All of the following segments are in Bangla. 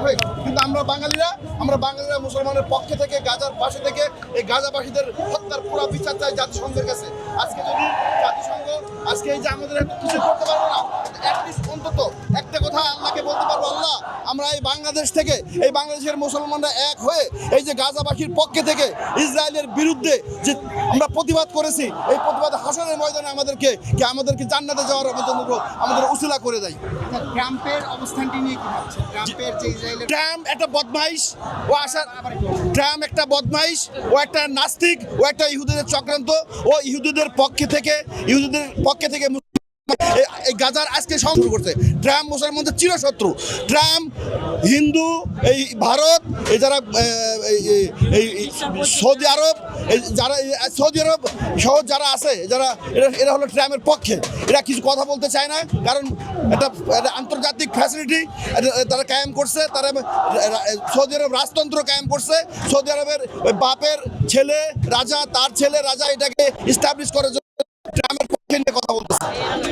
মুনাফেক কিন্তু আমরা বাঙালিরা আমরা বাঙালিরা মুসলমানের পক্ষে থেকে, গাজার পাশে থেকে, এই গাজাবাসীদের হত্যার পুরো বিচার চাই জাতিসংঘের কাছে। আজকে যদি জাতিসংঘ, আজকে এই যে আমাদের কিছু করতে পারব না আমরা এই বাংলাদেশ থেকে এই বাংলাদেশের মুসলমানরা এক হয়ে এই যে গাজাবাসীর পক্ষে থেকে ইসরায়েলের বিরুদ্ধে যে আমরা প্রতিবাদ করেছি এই প্রতিবাদ হাসনের ময়দানে আমাদেরকে কি আমাদেরকে জান্নাতে যাওয়ার জন্য আমাদের উসিলা করে দেয়। ট্রাম্পের অবস্থানটি নিয়ে কি ভাবছেন? ট্রাম্পের যে ইসরায়েলের ট্রাম্প একটা বদমাইশ ও আসার ট্রাম্প একটা বদমাইশ ও একটা নাস্তিক ও একটা ইহুদিদের চক্রান্ত ও ইহুদিদের পক্ষে থেকে ইহুদিদের পক্ষে থেকে এই- গাজার আজকে সংগ্রহ করছে। ট্রাম্প মুসলমানদের চিরশত্রু। ট্রাম্প, হিন্দু, এই ভারত, এই যারা এই- সৌদি আরব যারা সৌদি আরব সহ যারা আছে, যারা, এরা এরা হলো ট্রাম্পের পক্ষে। এরা কিছু কথা বলতে চায় না, কারণ এটা আন্তর্জাতিক ফ্যাসিলিটি তারা কায়েম করছে, তারা সৌদি আরব রাজতন্ত্র কায়েম করছে। সৌদি আরবের বাপের ছেলে, রাজা, তার ছেলে, রাজা এটাকে ইস্টাবলিশ করার জন্য ট্রাম্পের পক্ষে নিয়ে কথা বলতেছে।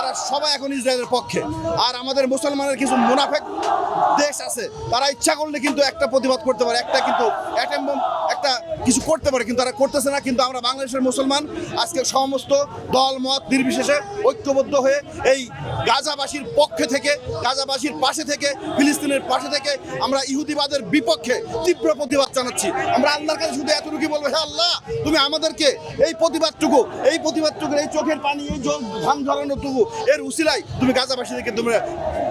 তারা সবাই এখন ইসরায়েলের পক্ষে। আর আমাদের মুসলমানের কিছু মুনাফেক দেশ আছে, তারা ইচ্ছা করলে কিন্তু একটা প্রতিবাদ করতে পারে, একটা কিন্তু একটা কিছু করতে পারে, কিন্তু তারা করতেছে না। কিন্তু আমরা বাংলাদেশের মুসলমান আজকে সমস্ত দল, মত নির্বিশেষে ঐক্যবদ্ধ হয়ে এই গাজাবাসীর পক্ষে থেকে, গাজাবাসীর পাশে থেকে, ফিলিস্তিনের পাশে থেকে আমরা ইহুদিবাদের বিপক্ষে তীব্র প্রতিবাদ জানাচ্ছি। আমরা আল্লাহর কাছে শুধু এতটুকু বলব, হে আল্লাহ, তুমি আমাদেরকে এই প্রতিবাদটুকু এই প্রতিবাদটুকু এই চোখের পানি, এই জল ঘাম ঝরানোটুকু এর উসিলাই তুমি গাজাবাসীদেরকে তুমি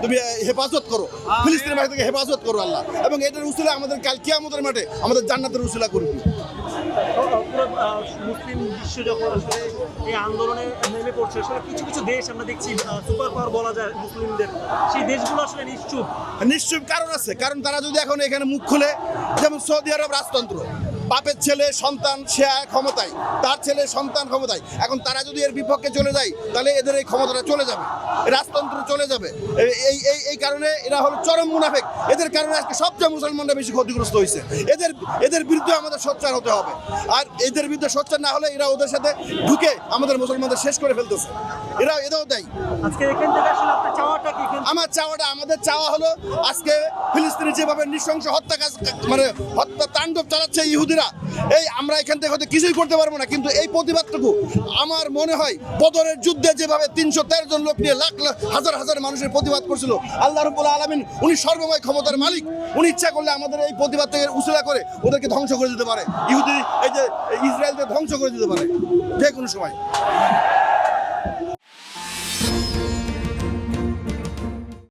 তুমি হেফাজত করো। ফিলিস্তিনের মাঠে থেকে হেফাজত করো আল্লাহ। এবং এটার উসিলা আমাদের কাল কিয়ামতের মাঠে আমাদের জান্নাতের উসিলা করবি। মুসলিম বিশ্ব যখন আসলে এই আন্দোলনে নেমে পড়ছে আসলে কিছু কিছু দেশ আমরা দেখছি সুপার পাওয়ার বলা যায় মুসলিমদের। সেই দেশগুলো আসলে নিশ্চুপ। নিশ্চয়ই কারণ আছে। কারণ তারা যদি এখন এখানে মুখ খুলে যেমন সৌদি আরব রাজতন্ত্র বাপের ছেলে সন্তান সে ক্ষমতায় তার ছেলে সন্তান ক্ষমতায়। এখন তারা যদি এর বিপক্ষে চলে যায় তাহলে এদের এই ক্ষমতাটা চলে যাবে রাজতন্ত্র চলে যাবে। এই এই- এই কারণে এরা হলো চরম মুনাফেক। এদের কারণে আজকে সবচেয়ে মুসলমানরা বেশি ক্ষতিগ্রস্ত হয়েছে। এদের এদের বিরুদ্ধে আমাদের সোচ্চার হতে হবে। আর এদের বিরুদ্ধে সোচ্চার না হলে এরা ওদের সাথে ঢুকে আমাদের মুসলমানদের শেষ করে ফেলতেছে। এরা এটাও দেয়। আজকে এখান থেকে আসলে আপনার চাওয়াটা কি? আমার চাওয়াটা আমাদের চাওয়া হলো আজকে ফিলিস্তিনি যেভাবে নৃশংস হত্যা কাজ মানে হত্যা তাণ্ডব চালাচ্ছে ইহুদিরা এই আমরা এখান থেকে হয়তো কিছুই করতে পারব না, কিন্তু এই প্রতিবাদটুকু আমার মনে হয় বদরের যুদ্ধে যেভাবে তিনশো তেরো জন লোক নিয়ে লাখ লাখ হাজার হাজার মানুষের প্রতিবাদ করছিল, আল্লাহ রবুল আলমিন উনি সর্বময় ক্ষমতার মালিক, উনি ইচ্ছা করলে আমাদের এই প্রতিবাদ থেকে উসুলা করে ওদেরকে ধ্বংস করে দিতে পারে। ইহুদি, এই যে ইসরায়েলকে ধ্বংস করে দিতে পারে। যে কোনো সময়।